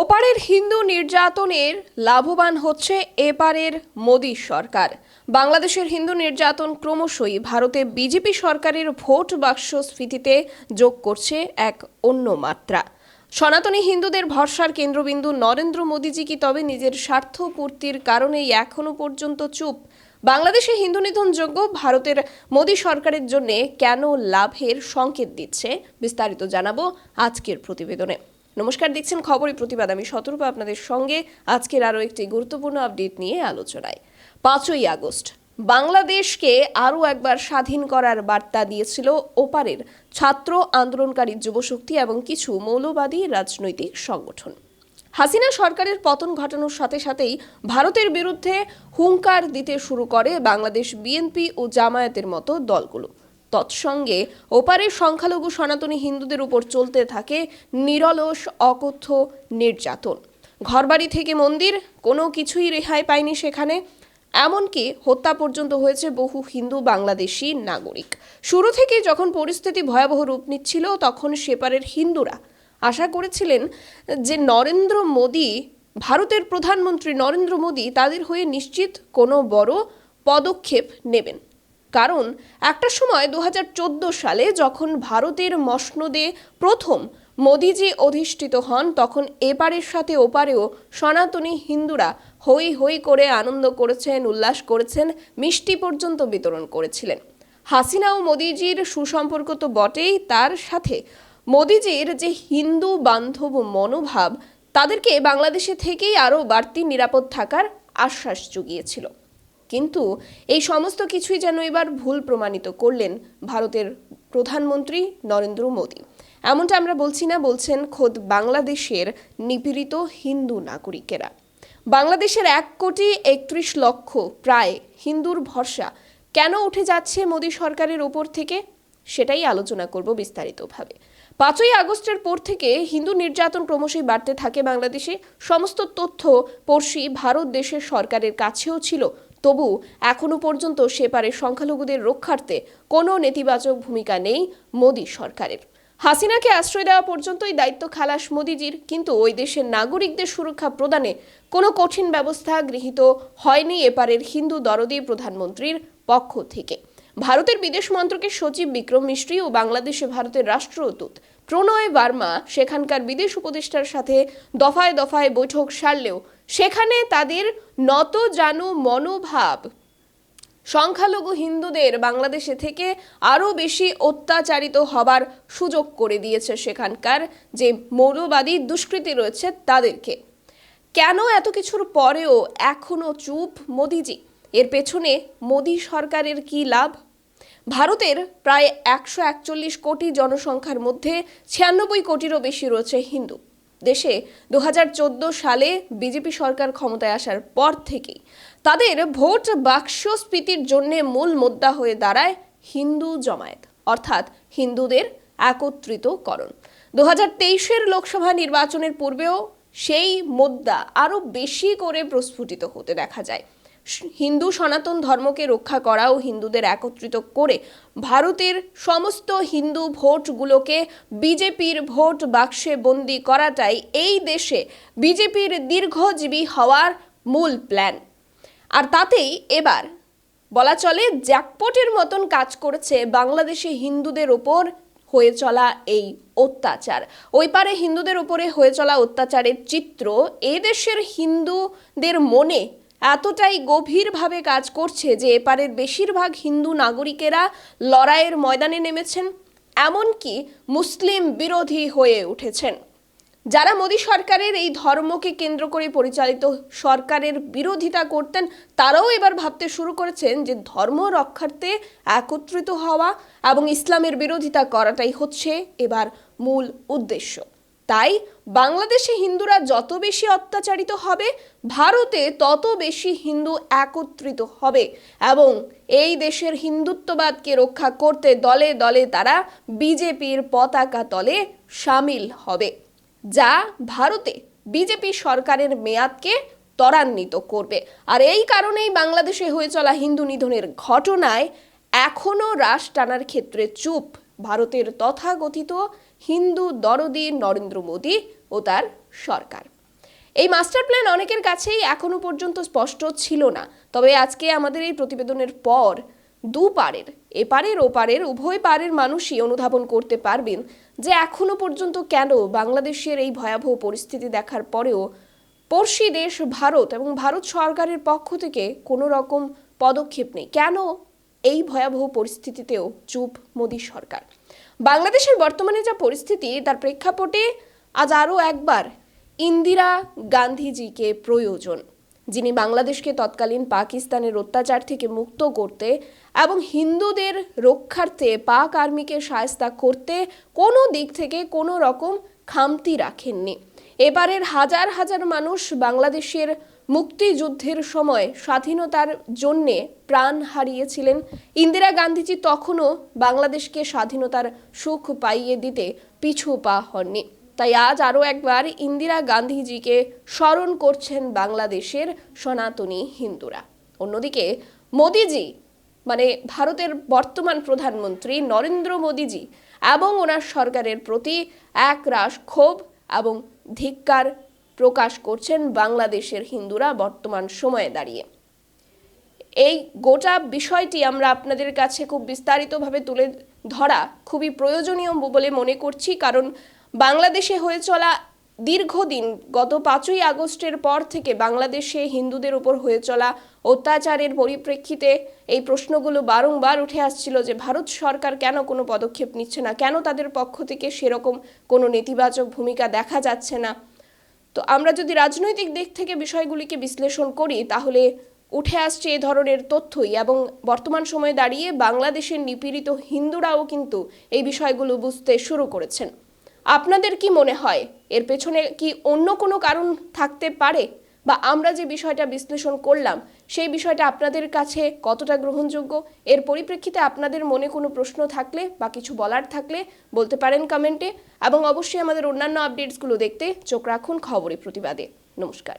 ওপারের হিন্দু নির্যাতনের লাভবান হচ্ছে এপারের মোদী সরকার। বাংলাদেশের হিন্দু নির্যাতন ক্রমশই ভারতে বিজেপি সরকারের ভোট বাক্স স্ফীতিতে যোগ করছে এক অন্য মাত্রা। সনাতনী হিন্দুদের ভরসার কেন্দ্রবিন্দু নরেন্দ্র মোদীজি কি তবে নিজের স্বার্থ পূর্তির কারণেই এখনও পর্যন্ত চুপ? বাংলাদেশে হিন্দু নিধনযোগ্য ভারতের মোদী সরকারের জন্য কেন লাভের সংকেত দিচ্ছে? বিস্তারিত জানাব আজকের প্রতিবেদনে। নমস্কার, দেখছেন খবরের প্রতিবাদ। আমি সতর্ক আপনাদের সঙ্গে। আজকের আরও একটি গুরুত্বপূর্ণ আপডেট নিয়ে আলোচনায়। পাঁচই আগস্ট, বাংলাদেশকে আরও একবার স্বাধীন করার বার্তা দিয়েছিল ওপারের ছাত্র আন্দোলনকারী যুবশক্তি এবং কিছু মৌলবাদী রাজনৈতিক সংগঠন। হাসিনা সরকারের পতন ঘটানোর সাথে সাথেই ভারতের বিরুদ্ধে হুঙ্কার দিতে শুরু করে বাংলাদেশ বিএনপি ও জামায়াতের মতো দলগুলো। তৎসঙ্গে ওপারের সংখ্যালঘু সনাতনী হিন্দুদের উপর চলতে থাকে নিরলস, অকথ্য, নির্যাতন। ঘরবাড়ি থেকে মন্দির, কোনো কিছুই রেহাই পায়নি সেখানে। এমনকি হত্যা পর্যন্ত হয়েছে বহু হিন্দু বাংলাদেশি নাগরিক। শুরু থেকে যখন পরিস্থিতি ভয়াবহ রূপ নিচ্ছিল, তখন সেপারের হিন্দুরা আশা করেছিলেন যে নরেন্দ্র মোদী, ভারতের প্রধানমন্ত্রী নরেন্দ্র মোদী তাদের হয়ে নিশ্চিত কোনো বড় পদক্ষেপ নেবেন। কারণ একটা সময় দু হাজার চোদ্দ সালে যখন ভারতের মসনদে প্রথম মোদিজি অধিষ্ঠিত হন, তখন এপারের সাথে ওপারেও সনাতনী হিন্দুরা হই হই করে আনন্দ করেছেন, উল্লাস করেছেন, মিষ্টি পর্যন্ত বিতরণ করেছিলেন। হাসিনা ও মোদিজির সুসম্পর্ক তো বটেই, তার সাথে মোদিজির যে হিন্দু বান্ধব মনোভাব, তাদেরকে বাংলাদেশে থেকেই আরও বাড়তি নিরাপদ থাকার আশ্বাস জুগিয়েছিল। কিন্তু এই সমস্ত কিছুই যেন এবার ভুল প্রমাণিত করলেন ভারতের প্রধানমন্ত্রী নরেন্দ্র মোদী। এমনটা আমরা বলছি না, বলছেন খোদ বাংলাদেশের নিপীড়িত হিন্দু নাগরিকেরা। বাংলাদেশের এক কোটি একত্রিশ লক্ষ প্রায় হিন্দুর ভরসা কেন উঠে যাচ্ছে মোদী সরকারের ওপর থেকে? সেটাই আলোচনা করব বিস্তারিতভাবে। পাঁচই আগস্টের পর থেকে হিন্দু নির্যাতন ক্রমশই বাড়তে থাকে বাংলাদেশে। সমস্ত তথ্য পড়শি ভারত দেশের সরকারের কাছেও ছিল তবু এখনও পর্যন্ত সেপারে সংখ্যালঘুদের রক্ষার্থে কোনো নেতিবাচক ভূমিকা নেই মোদী সরকারের। হাসিনাকে আশ্রয় দেওয়া পর্যন্তই দায়িত্ব খালাস মোদিজির, কিন্তু ওই দেশের নাগরিকদের সুরক্ষা প্রদানে কোনো কঠিন ব্যবস্থা গৃহীত হয়নি এপারের হিন্দু দরদি প্রধানমন্ত্রীর পক্ষ থেকে। ভারতের বিদেশ মন্ত্রকের সচিব বিক্রম মিশ্রি ও বাংলাদেশে ভারতের রাষ্ট্রদূত প্রণয় বার্মা সেখানকার বিদেশ উপদেষ্টার সাথে দফায় দফায় বৈঠক সারলেও সেখানে তাদের নত জানু মনোভাব। সংখ্যালঘু হিন্দুদের বাংলাদেশে থেকে আরও বেশি অত্যাচারিত হবার সুযোগ করে দিয়েছে সেখানকার যে মৌলবাদী দুষ্কৃতি রয়েছে তাদেরকে। কেন এত কিছুর পরেও এখনও চুপ মোদিজি? এর পেছনে মোদী সরকারের কি লাভ? ভারতের প্রায় একশো একচল্লিশ কোটি জনসংখ্যার মধ্যে ছিয়ানব্বই কোটিরও বেশি রয়েছে হিন্দু। দেশে দু হাজার চোদ্দ সালে বিজেপি সরকার ক্ষমতায় আসার পর থেকেই। তাদের ভোট বাক্সস্ফীতির জন্যে মূল মুদ্রা হয়ে দাঁড়ায় হিন্দু জমায়েত, অর্থাৎ হিন্দুদের একত্রিতকরণ। দু হাজার তেইশের লোকসভা নির্বাচনের পূর্বেও সেই মুদ্রা আরও বেশি করে প্রস্ফুটিত হতে দেখা যায়। হিন্দু সনাতন ধর্মকে রক্ষা করা ও হিন্দুদের একত্রিত করে ভারতের সমস্ত হিন্দু ভোটগুলোকে বিজেপির ভোট বাক্সে বন্দি করাটাই এই দেশে বিজেপির দীর্ঘজীবী হওয়ার মূল প্ল্যান। আর তাতেই এবার বলা চলে জ্যাকপটের মতন কাজ করেছে বাংলাদেশে হিন্দুদের ওপর হয়ে চলা এই অত্যাচার। ওই পারে হিন্দুদের উপরে হয়ে চলা অত্যাচারের চিত্র এ দেশের হিন্দুদের মনে এতটাই গভীরভাবে কাজ করছে যে এপারের বেশিরভাগ হিন্দু নাগরিকেরা লড়াইয়ের ময়দানে নেমেছেন, এমনকি মুসলিম বিরোধী হয়ে উঠেছেন। যারা মোদী সরকারের এই ধর্মকে কেন্দ্র করে পরিচালিত সরকারের বিরোধিতা করতেন, তারাও এবার ভাবতে শুরু করেছেন যে ধর্ম রক্ষার্থে একত্রিত হওয়া এবং ইসলামের বিরোধিতা করাটাই হচ্ছে এবার মূল উদ্দেশ্য। তাই বাংলাদেশে হিন্দুরা যত বেশি অত্যাচারিত হবে, ভারতে তত বেশি হিন্দু একত্রিত হবে এবং এই দেশের হিন্দুত্ববাদকে রক্ষা করতে দলে দলে তারা বিজেপির পতাকা তলে সামিল হবে, যা ভারতে বিজেপি সরকারের মেয়াদকে ত্বরান্বিত করবে। আর এই কারণেই বাংলাদেশে হয়ে চলা হিন্দু নিধনের ঘটনায় এখনও রাশ টানার ক্ষেত্রে চুপ ভারতের তথাকথিত হিন্দু দরদি নরেন্দ্র মোদী ও তার সরকার। এই মাস্টার প্ল্যান অনেকের কাছেই এখনও পর্যন্ত স্পষ্ট ছিল না। তবে আজকে আমাদের এই প্রতিবেদনের পর দু পারের এপারের, ওপারের, উভয় পারের মানুষই অনুধাবন করতে পারবেন যে এখনও পর্যন্ত কেন বাংলাদেশের এই ভয়াবহ পরিস্থিতি দেখার পরেও পড়শি দেশ ভারত এবং ভারত সরকারের পক্ষ থেকে কোনো রকম পদক্ষেপ নেই। কেন এই ভয়াবহ পরিস্থিতিতেও চুপ মোদী সরকার? বাংলাদেশের বর্তমানে যা পরিস্থিতি, তার প্রেক্ষাপটে আজ আরও একবার ইন্দিরা গান্ধীজিকে প্রয়োজন, যিনি বাংলাদেশকে তৎকালীন পাকিস্তানের অত্যাচার থেকে মুক্ত করতে এবং হিন্দুদের রক্ষার্থে পাক আর্মিকে সায়স্তা করতে কোনো দিক থেকে কোনো রকম খামতি রাখেননি। এবারের হাজার হাজার মানুষ বাংলাদেশের মুক্তিযুদ্ধের সময় স্বাধীনতার জন্যে প্রাণ হারিয়েছিলেন ইন্দিরা গান্ধীজি, তখনও বাংলাদেশকে স্বাধীনতার সুখ পাইয়ে দিতে পিছু পা হননি। তাই আজ আরও একবার ইন্দিরা গান্ধীজিকে স্মরণ করছেন বাংলাদেশের সনাতনী হিন্দুরা। অন্যদিকে মোদিজি মানে ভারতের বর্তমান প্রধানমন্ত্রী নরেন্দ্র মোদিজি এবং ওনার সরকারের প্রতি একরাশ ক্ষোভ এবং ধিক্কার প্রকাশ করছেন বাংলাদেশের হিন্দুরা বর্তমান সময়ে দাঁড়িয়ে। এই গোটা বিষয়টি আমরা আপনাদের কাছে খুব বিস্তারিতভাবে তুলে ধরা খুবই প্রয়োজনীয় বলে মনে করছি, কারণ বাংলাদেশে হয়ে চলা দীর্ঘদিন, গত পাঁচই আগস্টের পর থেকে বাংলাদেশে হিন্দুদের উপর হয়ে চলা অত্যাচারের পরিপ্রেক্ষিতে এই প্রশ্নগুলো বারংবার উঠে আসছিল যে ভারত সরকার কেন কোনো পদক্ষেপ নিচ্ছে না? কেন তাদের পক্ষ থেকে সেরকম কোনো নেতিবাচক ভূমিকা দেখা যাচ্ছে না? তো আমরা যদি রাজনৈতিক দিক থেকে বিষয়গুলিকে বিশ্লেষণ করি, তাহলে উঠে আসছে এ ধরনের তথ্যই এবং বর্তমান সময়ে দাঁড়িয়ে বাংলাদেশের নিপীড়িত হিন্দুরাও কিন্তু এই বিষয়গুলো বুঝতে শুরু করেছেন। আপনাদের কি মনে হয়? এর পেছনে কি অন্য কোনো কারণ থাকতে পারে? বা আমরা যে বিষয়টা বিশ্লেষণ করলাম, সেই বিষয়টা আপনাদের কাছে কতটা গ্রহণযোগ্য? এর পরিপ্রেক্ষিতে আপনাদের মনে কোনো প্রশ্ন থাকলে বা কিছু বলার থাকলে বলতে পারেন কমেন্টে এবং অবশ্যই আমাদের অন্যান্য আপডেটসগুলো দেখতে চোখ রাখুন খবরে প্রতিবাদে। নমস্কার।